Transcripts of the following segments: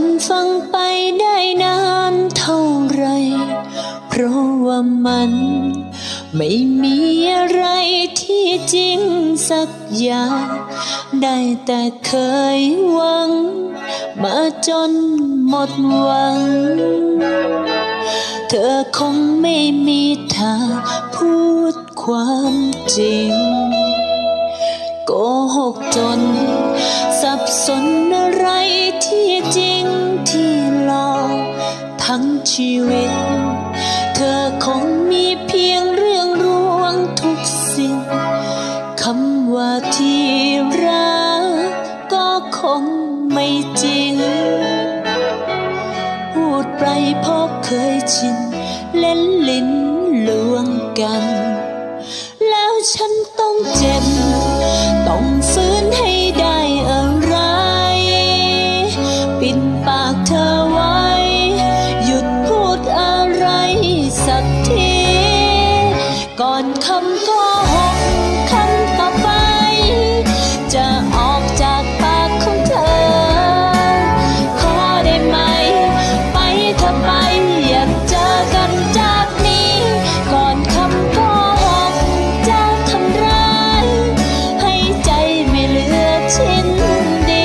นฟังไปได้นานเท่าไร เพราะว่ามันไม่มีอะไรที่จริงสักอย่าง ได้แต่เคยหวัง มาจนหมดหวัง เธอคงไม่มีทางพูดความจริง โกหกจน สับสนอะไรที่ จริงที่หลอกทั้งชีวิต เธอคงมีเพียงเรื่องรวงทุกสิ่งคำว่าที่รักก็คงไม่จริง พูดไปเพราะเคยชิน เล่นลิ้นลวงกัน แล้วฉันต้องเจ็บ กที ก่อนคำก็หกคำต่อไป จะออกจากปากของเธอ ขอได้ไหม ไปเธอไปอยากเจอกันจากนี้ ก่อนคำก็หกจะทำร้าย ให้ใจไม่เหลือชิ้นดี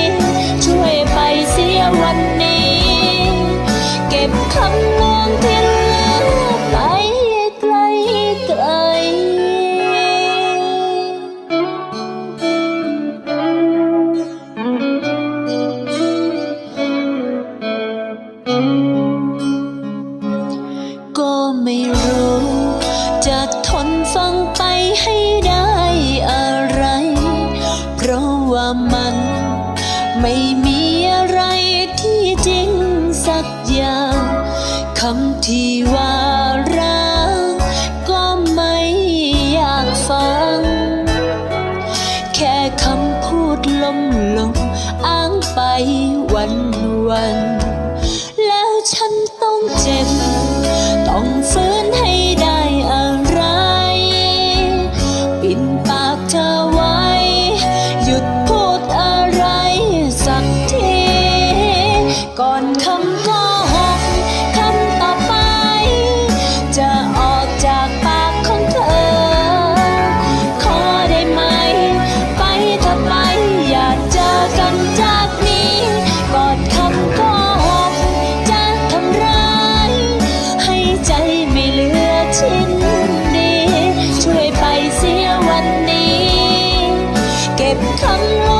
ช่วยไปเสียวันนี้ เก็บคำ ก็ไม่รู้ จะทนฟังไปให้ได้อะไร เพราะว่ามันไม่มีอะไรที่จริงสักอย่างคำที่ว่ารักก็ไม่อยากฟัง แค่คำพูดลมลมอ้างไปวันวันวฉั น บคำ